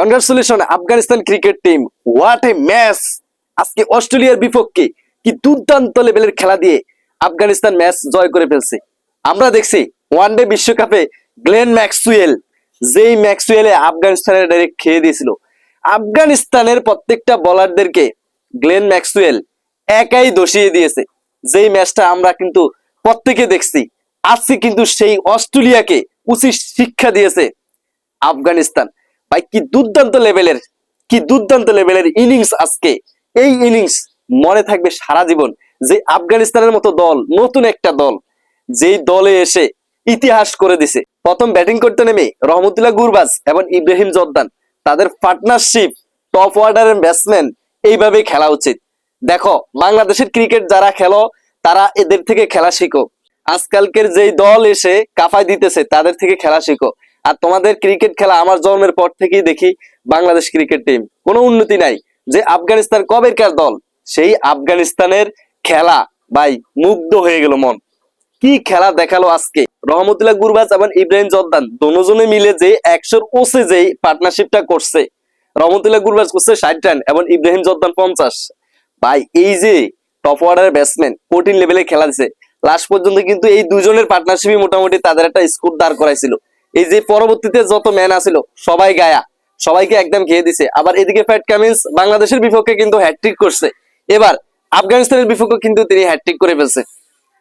Congratulation Afghanistan cricket team what a match আজকে অস্ট্রেলিয়ার বিপক্ষে কি দুর্দান্ত লেভেলের খেলা দিয়ে আফগানিস্তান ম্যাচ জয় করে ফেলছে। আমরা দেখছি ওয়ানডে বিশ্বকাপে গ্লেন ম্যাক্সুয়েল যেই ম্যাক্সুয়েলে আফগানিস্তানের ডাইরেক্ট খেয়ে দিয়েছিল। আফগানিস্তানের প্রত্যেকটা বলারদেরকে গ্লেন ম্যাক্সুয়েল একাই দোষিয়ে দিয়েছে। যেই ম্যাচটা আমরা কিন্তু প্রত্যেকে দেখছি, আজকে কিন্তু সেই অস্ট্রেলিয়াকে উচিত শিক্ষা দিয়েছে আফগানিস্তান। ভাই, কি দুর্দান্ত লেভেলের কি দুর্দান্ত লেভেলের ইনিংস আজকে। এই ইনিংস মনে থাকবে সারা জীবন যে আফগানিস্তানের মতো দল, নতুন একটা দল, যেই দলে এসে ইতিহাস করে দিছে। প্রথম ব্যাটিং করতে নেমে রহমতুল্লাহ গুরবাজ এবং ইব্রাহিম জর্দান, তাদের পার্টনারশিপ টপ অর্ডারের ব্যাটসম্যান এইভাবেই খেলা উচিত। দেখো, বাংলাদেশের ক্রিকেট যারা খেলো, তারা এদের থেকে খেলা শিখো। আজকালকের যেই দল এসে কাফায় দিতেছে, তাদের থেকে খেলা শিখো। আর তোমাদের ক্রিকেট খেলা আমার জন্মের পর থেকেই দেখি বাংলাদেশ ক্রিকেট টিম কোনো উন্নতি নাই। যে আফগানিস্তান কবেরকার দল? সেই আফগানিস্তানের খেলা, ভাই, মুগ্ধ হয়ে গেল মন। কি খেলা দেখাল আজকে? রহমতুল্লাহ গুরবাজ এবং ইব্রাহিম জর্দান দুজনে মিলে যে একশোর ওসে যে পার্টনারশিপটা করছে, রহমতুল্লাহ গুরবাজ করছে ষাট রান এবং ইব্রাহিম জর্দান পঞ্চাশ। ভাই, এই যে টপ অর্ডারের ব্যাটসম্যান কঠিন লেভেলে খেলা দিছে। লাস্ট পর্যন্ত কিন্তু এই দুজনের পার্টনারশিপই মোটামুটি তাদের একটা স্কোর দাঁড় করাইছিল। এই যে পরবর্তীতে যত ম্যান আছিল, সবাই গায়া, সবাইকে একদম খেয়ে দিছে। আবার এদিকে ফ্যাট কামিন্স বাংলাদেশের বিপক্ষে কিন্তু হ্যাটট্রিক করছে। এবার আফগানিস্তানের বিপক্ষে কিন্তু তিনি হ্যাটট্রিক করে ফেলছে।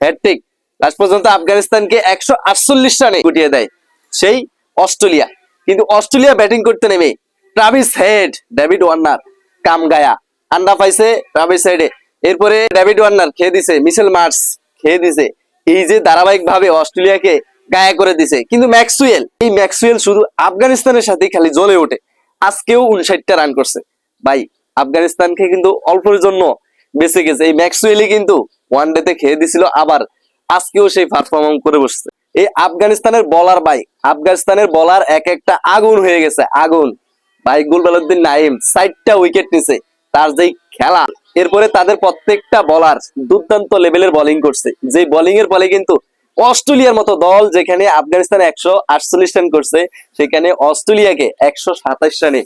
হ্যাটট্রিক লাস্ট পর্যন্ত আফগানিস্তানকে একশো আটচল্লিশ রানে গুটিয়ে দেয় সেই অস্ট্রেলিয়া। কিন্তু অস্ট্রেলিয়া ব্যাটিং করতে নেমে Travis Head David Warner come Gaya. আন্ডা পাইছে ট্রাভিস হেডে এরপরে ডেভিড ওয়ার্নার খেয়ে দিছে মিশেল মার্স খেয়ে দিছে। এই যে ধারাবাহিক ভাবে অস্ট্রেলিয়াকে গায়া করে দিছে। কিন্তু ম্যাক্সুয়েল, এই ম্যাক্সুয়েল শুধু আফগানিস্তানের সাথে খালি জ্বলে ওঠে। আজকেও উনষাটটা রান করছে। ভাই, আফগানিস্তানকে কিন্তু অল্পের জন্য বেঁচে গেছে। এই ম্যাক্সুয়েলই কিন্তু ওয়ান ডেতে খেয়ে দিছিল, আবার আজকেও সেই পারফর্ম করে বসছে। এই আফগানিস্তানের বলার ভাই, আফগানিস্তানের বলার এক একটা আগুন হয়ে গেছে, আগুন। ভাই গুলবালুদ্দিন নাইম ষাটটা উইকেট নিছে, তার যেই খেলা। এরপরে তাদের প্রত্যেকটা বলার দুর্দান্ত লেভেলের বোলিং করছে। যে বোলিং এর ফলে কিন্তু অস্ট্রেলিয়ার মতো দল যেখানে আফগানিস্তান একশো আটচল্লিশ রান করছে, সেখানে অস্ট্রেলিয়াকে একশো সাতাশ রানে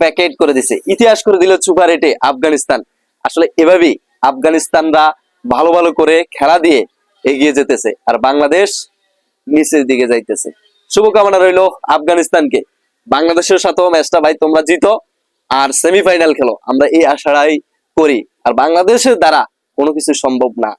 প্যাকেট করে দিছে। ইতিহাস করে দিল সুপার এটে আফগানিস্তান। আসলে এভাবেই আফগানিস্তানরা ভালো ভালো করে খেলা দিয়ে এগিয়ে যেতেছে আর বাংলাদেশ নিচের দিকে যাইতেছে। শুভকামনা রইল আফগানিস্তানকে। বাংলাদেশের সাথেও ম্যাচটা ভাই তোমরা জিতো আর সেমিফাইনাল খেলো। আমরা এই আশাটাই করি। আর বাংলাদেশের দ্বারা কোনো কিছু সম্ভব না।